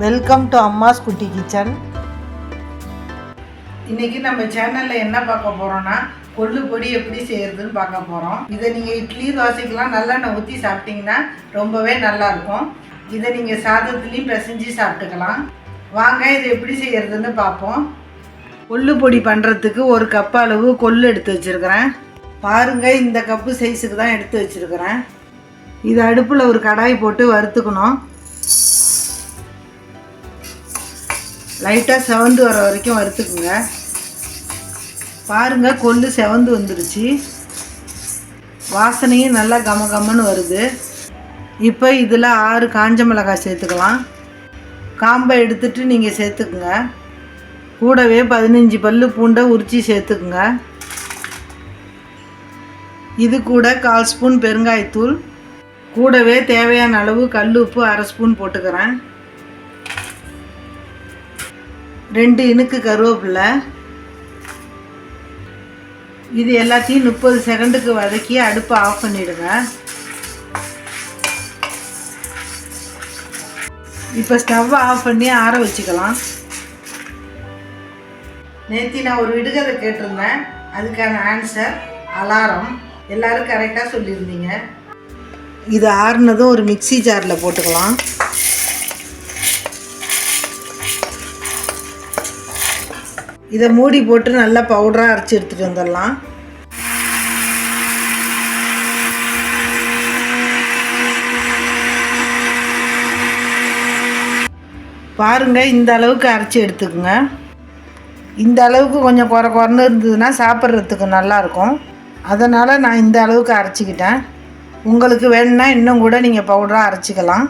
Welcome to அம்மாஸ் குட்டி kitchen இன்னைக்கு நம்ம சேனல்ல என்ன பார்க்க போறோம்னா கொள்ளு பொடி எப்படி செய்யறதுன்னு பார்க்க போறோம். இதை நீங்க இட்லி தோசைக்கெல்லாம் நல்லெண்ணெய் ஊற்றி சாப்பிட்டீங்கன்னா ரொம்பவே நல்லா இருக்கும். இதை நீங்க சாதத்துலேயும் பிசைஞ்சு சாப்பிட்டுக்கலாம். வாங்க இதை எப்படி செய்யறதுன்னு பார்ப்போம். கொள்ளு பொடி பண்ணுறதுக்கு ஒரு கப் அளவு கொள்ளு எடுத்து வச்சுருக்கிறேன். பாருங்கள் இந்த கப்பு சைஸுக்கு தான் எடுத்து வச்சிருக்கிறேன். இது அடுப்பில் ஒரு கடாய் போட்டு வறுத்துக்கணும். லைட்டாக செவந்து வர வரைக்கும் வறுத்துக்குங்க. பாருங்கள் கொள்ளு செவந்து வந்துருச்சு. வாசனையும் நல்லா கம கமன்னு வருது. இப்போ இதில் ஆறு காஞ்ச மிளகாய் சேர்த்துக்கலாம். காம்பை எடுத்துட்டு நீங்கள் சேர்த்துக்குங்க. கூடவே பதினஞ்சு பல் பூண்டை உரித்து சேர்த்துக்குங்க. இது கூட கால் ஸ்பூன் பெருங்காயத்தூள். கூடவே தேவையான அளவு கல் உப்பு அரை ஸ்பூன் போட்டுக்கிறேன். ரெண்டு இனுக்கு கருவேப்பிலை. இது எல்லாத்தையும் முப்பது செகண்டுக்கு வதக்கி அடுப்பை ஆஃப் பண்ணிவிடுங்க இப்போ ஸ்டவ்வை ஆஃப் பண்ணி ஆற வச்சுக்கலாம். நேற்று நான் ஒரு விடுகதை கேட்டிருந்தேன். அதுக்கான ஆன்சர் அலாரம். எல்லாரும் கரெக்டாக சொல்லியிருந்தீங்க. இது ஆறுனதும் ஒரு மிக்ஸி ஜாரில் போட்டுக்கலாம். இதை மூடி போட்டு நல்லா பவுடராக அரைச்சி எடுத்துகிட்டு வந்துடலாம். பாருங்க இந்த அளவுக்கு அரைச்சி எடுத்துக்கோங்க. இந்த அளவுக்கு கொஞ்சம் குறை குறைன்னு இருந்ததுன்னா சாப்பிட்றதுக்கு நல்லாயிருக்கும். அதனால் நான் இந்த அளவுக்கு அரைச்சிக்கிட்டேன். உங்களுக்கு வேணும்னா இன்னும் கூட நீங்கள் பவுடராக அரைச்சிக்கலாம்.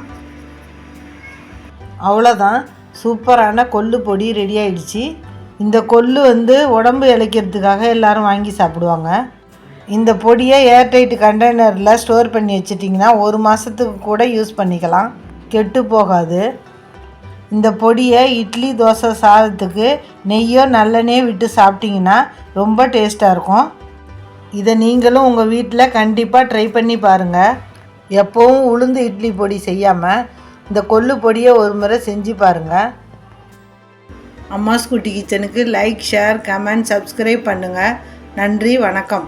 அவ்வளோதான் சூப்பரான கொல்லு பொடி ரெடி ஆயிடுச்சு. இந்த கொள்ளு வந்து உடம்பு இளைக்கிறதுக்காக எல்லாரும் வாங்கி சாப்பிடுவாங்க. இந்த பொடியை ஏர்டைட் கண்டெய்னரில் ஸ்டோர் பண்ணி வச்சிட்டிங்கன்னா ஒரு மாதத்துக்கு கூட யூஸ் பண்ணிக்கலாம். கெட்டு போகாது. இந்த பொடியை இட்லி தோசை சாதத்துக்கு நெய்யோ நல்லெண்ணெயோ விட்டு சாப்பிட்டிங்கன்னா ரொம்ப டேஸ்ட்டாக இருக்கும். இதை நீங்களும் உங்கள் வீட்டில் கண்டிப்பாக ட்ரை பண்ணி பாருங்கள் எப்போவும் உளுந்து இட்லி பொடி செய்யாமல் இந்த கொள்ளு பொடியை ஒரு முறை செஞ்சு பாருங்கள் அம்மா ஸ்கூட்டி கிச்சனுக்கு லைக் ஷேர் கமெண்ட் சப்ஸ்கிரைப் பண்ணுங்கள் நன்றி வணக்கம்.